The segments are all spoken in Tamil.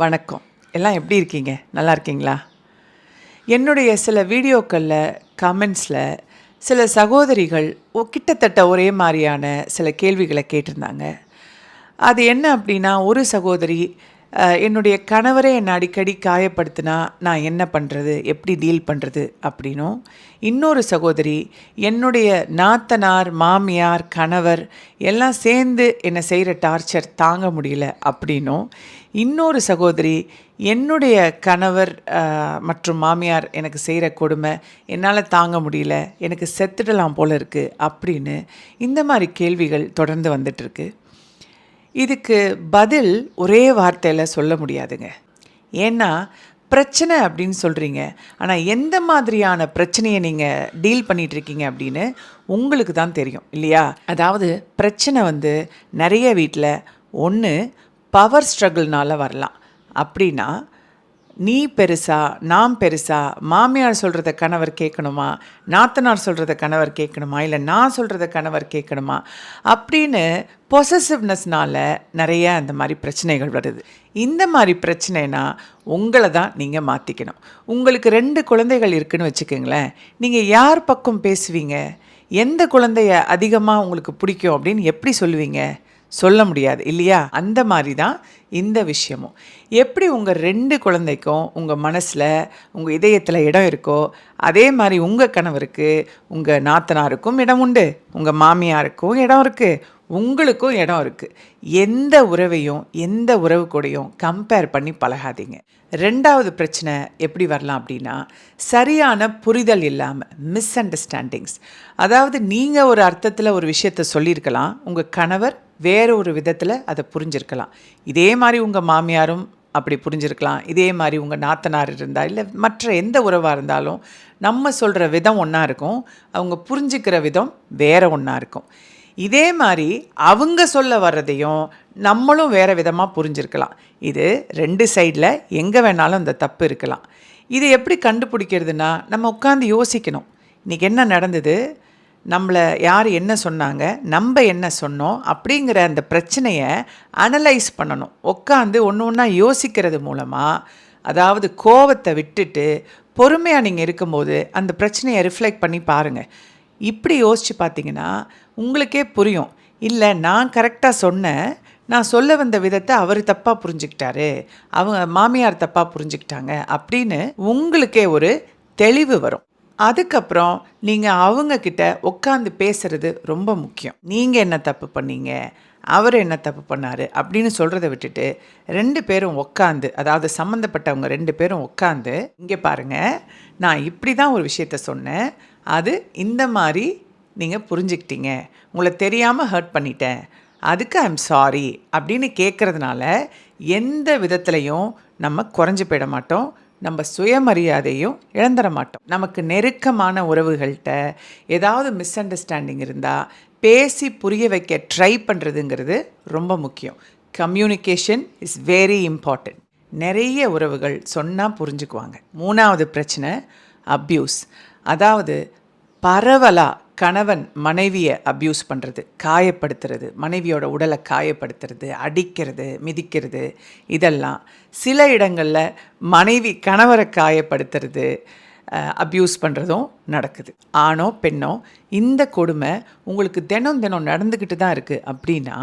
வணக்கம். எல்லாம் எப்படி இருக்கீங்க? நல்லா இருக்கீங்களா? என்னுடைய சில வீடியோக்களில் கமெண்ட்ஸில் சில சகோதரிகள் கிட்டத்தட்ட ஒரே மாதிரியான சில கேள்விகளை கேட்டிருந்தாங்க. அது என்ன அப்படின்னா ஒரு சகோதரி என்னுடைய கணவரை என்னை அடிக்கடி காயப்படுத்தினா நான் என்ன பண்ணுறது எப்படி டீல் பண்ணுறது அப்படின்னும். இன்னொரு சகோதரி என்னுடைய நாத்தனார் மாமியார் கணவர் எல்லாம் சேர்ந்து என்னை செய்கிற டார்ச்சர் தாங்க முடியல அப்படின்னும். இன்னொரு சகோதரி என்னுடைய கணவர் மற்றும் மாமியார் எனக்கு செய்கிற கொடுமை என்னால் தாங்க முடியல எனக்கு செத்துடலாம் போல இருக்குது அப்படின்னு இந்த மாதிரி கேள்விகள் தொடர்ந்து வந்துட்டுருக்கு. இதுக்கு பதில் ஒரே வார்த்தையில் சொல்ல முடியாதுங்க. ஏன்னா பிரச்சனை அப்படின்னு சொல்கிறீங்க ஆனால் எந்த மாதிரியான பிரச்சனையை நீங்கள் டீல் பண்ணிகிட்ருக்கீங்க அப்படின்னு உங்களுக்கு தான் தெரியும் இல்லையா? அதாவது பிரச்சனை வந்து நிறைய வீட்டில் ஒன்று பவர் ஸ்ட்ரகிள்னால் வரலாம். அப்படின்னா நீ பெருசா நான் பெருசா மாமியார் சொல்கிறத கணவர் கேட்கணுமா? நாத்தனார் சொல்கிறத கணவர் கேட்கணுமா? இல்லை நான் சொல்கிறத கணவர் கேட்கணுமா? அப்படின்னு பொசசிவ்னஸ்னால் நிறைய அந்த மாதிரி பிரச்சனைகள் வருது. இந்த மாதிரி பிரச்சனைனா உங்களை தான் நீங்கள் மாற்றிக்கணும் உங்களுக்கு ரெண்டு குழந்தைகள் இருக்குன்னு வச்சுக்கோங்களேன். நீங்கள் யார் பக்கம் பேசுவீங்க? எந்த குழந்தைய அதிகமாக உங்களுக்கு பிடிக்கும் அப்படின்னு எப்படி சொல்லுவீங்க? சொல்ல முடியாது இல்லையா? அந்த மாதிரி தான் இந்த விஷயமும். எப்படி உங்கள் ரெண்டு குழந்தைக்கும் உங்கள் மனசில் உங்கள் இதயத்தில் இடம் இருக்கோ அதே மாதிரி உங்கள் கணவருக்கு உங்கள் நாத்தனாருக்கும் இடம் உண்டு. உங்கள் மாமியாருக்கும் இடம் இருக்குது உங்களுக்கும் இடம் இருக்குது எந்த உறவையும் எந்த உறவு கூடையும் கம்பேர் பண்ணி பழகாதீங்க. ரெண்டாவது பிரச்சனை எப்படி வரலாம் அப்படின்னா சரியான புரிதல் இல்லாமல் மிஸ் அண்டர்ஸ்டாண்டிங்ஸ் அதாவது நீங்கள் ஒரு அர்த்தத்தில் ஒரு விஷயத்த சொல்லியிருக்கலாம் உங்கள் கணவர் வேறு ஒரு விதத்தில் அதை புரிஞ்சிருக்கலாம். இதே மாதிரி உங்கள் மாமியாரும் அப்படி புரிஞ்சிருக்கலாம். இதே மாதிரி உங்கள் நாத்தனார் இருந்தால் இல்லை மற்ற எந்த உறவாக இருந்தாலும் நம்ம சொல்கிற விதம் ஒன்றா இருக்கும். அவங்க புரிஞ்சுக்கிற விதம் வேறு ஒன்றா இருக்கும். இதே மாதிரி அவங்க சொல்ல வர்றதையும் நம்மளும் வேறு விதமாக புரிஞ்சிருக்கலாம். இது ரெண்டு சைடில் எங்கே வேணாலும் அந்த தப்பு இருக்கலாம். இது எப்படி கண்டுபிடிக்கிறதுனா நம்ம உட்காந்து யோசிக்கணும். இன்றைக்கி என்ன நடந்தது? நம்மளை யார் என்ன சொன்னாங்க நம்ம என்ன சொன்னோம் அப்படிங்கிற அந்த பிரச்சனையை அனலைஸ் பண்ணணும். உட்காந்து ஒன்று ஒன்றா யோசிக்கிறது மூலமாக அதாவது கோவத்தை விட்டுட்டு பொறுமையாக நீங்கள் இருக்கும்போது அந்த பிரச்சனையை ரிஃப்ளெக்ட் பண்ணி பாருங்கள் இப்படி யோசித்து பார்த்தீங்கன்னா உங்களுக்கே புரியும். இல்லை நான் கரெக்டாக சொன்னேன் நான் சொல்ல வந்த விதத்தை அவர் தப்பாக புரிஞ்சுக்கிட்டாரு அவங்க மாமியார் தப்பாக புரிஞ்சுக்கிட்டாங்க அப்படின்னு உங்களுக்கே ஒரு தெளிவு வரும். அதுக்கப்புறம் நீங்கள் அவங்கக்கிட்ட உட்காந்து பேசுறது ரொம்ப முக்கியம். நீங்கள் என்ன தப்பு பண்ணீங்க? அவர் என்ன தப்பு பண்ணார்? அப்படின்னு சொல்கிறத விட்டுட்டு ரெண்டு பேரும் உட்காந்து அதாவது சம்மந்தப்பட்டவங்க ரெண்டு பேரும் உட்காந்து இங்கே பாருங்கள் நான் இப்படி தான் ஒரு விஷயத்த சொன்னேன். அது இந்த மாதிரி நீங்கள் புரிஞ்சுக்கிட்டீங்க. உங்களை தெரியாமல் ஹர்ட் பண்ணிட்டேன். அதுக்கு ஐம் சாரி அப்படின்னு கேட்குறதுனால எந்த விதத்துலையும் நம்ம குறைஞ்சு போயிட மாட்டோம். நம்ம சுயமரியாதையும் இழந்துட மாட்டோம் நமக்கு நெருக்கமான உறவுகள்கிட்ட ஏதாவது மிஸ் அண்டர்ஸ்டாண்டிங் இருந்தால் பேசி புரிய வைக்க ட்ரை பண்ணுறதுங்கிறது ரொம்ப முக்கியம். கம்யூனிகேஷன் இஸ் வெரி இம்பார்ட்டண்ட் நிறைய உறவுகள் சொன்னால் புரிஞ்சுக்குவாங்க. மூணாவது பிரச்சனை அப்யூஸ் அதாவது பரவலாக கணவன் மனைவியை அப்யூஸ் பண்ணுறது காயப்படுத்துறது மனைவியோட உடலை காயப்படுத்துறது அடிக்கிறது மிதிக்கிறது இதெல்லாம் சில இடங்களில் மனைவி கணவரை காயப்படுத்துறது அப்யூஸ் பண்ணுறதும் நடக்குது. ஆணோ பெண்ணோ இந்த கொடுமை உங்களுக்கு தினம் தினம் நடந்துக்கிட்டு தான் இருக்குது அப்படின்னா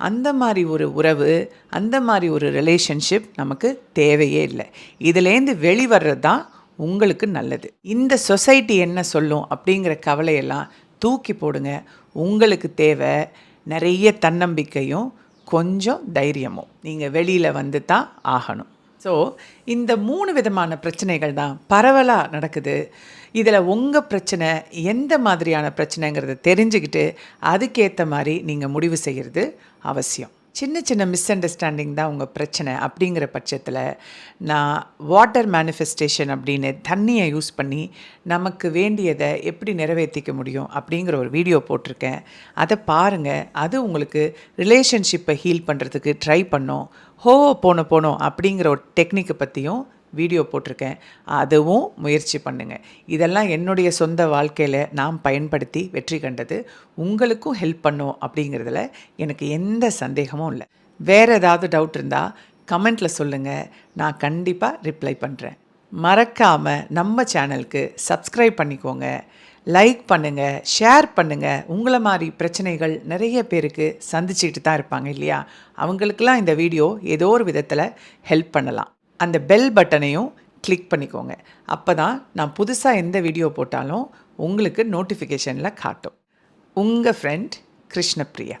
அந்த மாதிரி ஒரு உறவு அந்த மாதிரி ஒரு ரிலேஷன்ஷிப் நமக்கு தேவையே இல்லை. இதுலேருந்து வெளிவர்றது தான் உங்களுக்கு நல்லது. இந்த சொசைட்டி என்ன சொல்லும் அப்படிங்கிற கவலையெல்லாம் தூக்கி போடுங்க. உங்களுக்கு தேவை நிறைய தன்னம்பிக்கையும் கொஞ்சம் தைரியமும். நீங்கள் வெளியில் வந்து தான் ஆகணும். ஸோ இந்த மூணு விதமான பிரச்சனைகள் தான் பரவலாக நடக்குது. இதில் உங்கள் பிரச்சனை எந்த மாதிரியான பிரச்சனைங்கிறத தெரிஞ்சுக்கிட்டு அதுக்கேற்ற மாதிரி நீங்கள் முடிவு செய்கிறது அவசியம். சின்ன சின்ன மிஸ் அண்டர்ஸ்டாண்டிங் தான் உங்கள் பிரச்சனை அப்படிங்கிற பட்சத்தில் நான் வாட்டர் மேனிஃபெஸ்டேஷன் அப்படின்னு தண்ணியை யூஸ் பண்ணி நமக்கு வேண்டியதை எப்படி நிறைவேற்றிக்க முடியும் அப்படிங்கிற ஒரு வீடியோ போட்டிருக்கேன். அதை பாருங்கள் அது உங்களுக்கு ரிலேஷன்ஷிப்பை ஹீல் பண்ணுறதுக்கு ட்ரை பண்ணோம். ஹோ போன போனோம் அப்படிங்கிற ஒரு டெக்னிக்கை பற்றியும் வீடியோ போட்டிருக்கேன். அதுவும் முயற்சி பண்ணுங்கள் இதெல்லாம் என்னுடைய சொந்த வாழ்க்கையில் நான் பயன்படுத்தி வெற்றி கண்டது. உங்களுக்கும் ஹெல்ப் பண்ணும் அப்படிங்கிறதுல எனக்கு எந்த சந்தேகமும் இல்லை. வேறு ஏதாவது டவுட் இருந்தால் கமெண்ட்டில் சொல்லுங்கள் நான் கண்டிப்பாக ரிப்ளை பண்ணுறேன் மறக்காமல் நம்ம சேனலுக்கு சப்ஸ்கிரைப் பண்ணிக்கோங்க. லைக் பண்ணுங்கள் ஷேர் பண்ணுங்கள் உங்களை மாதிரி பிரச்சனைகள் நிறைய பேருக்கு சந்திச்சுட்டு தான் இருப்பாங்க இல்லையா? அவங்களுக்கெல்லாம் இந்த வீடியோ ஏதோ ஒரு விதத்தில் ஹெல்ப் பண்ணலாம். அந்த பெல் பட்டனையும் கிளிக் பண்ணிக்கோங்க. அப்போ தான் நான் புதுசாக எந்த வீடியோ போட்டாலும் உங்களுக்கு நோட்டிஃபிகேஷனில் காட்டும். உங்கள் ஃப்ரெண்ட் கிருஷ்ணப்ரியா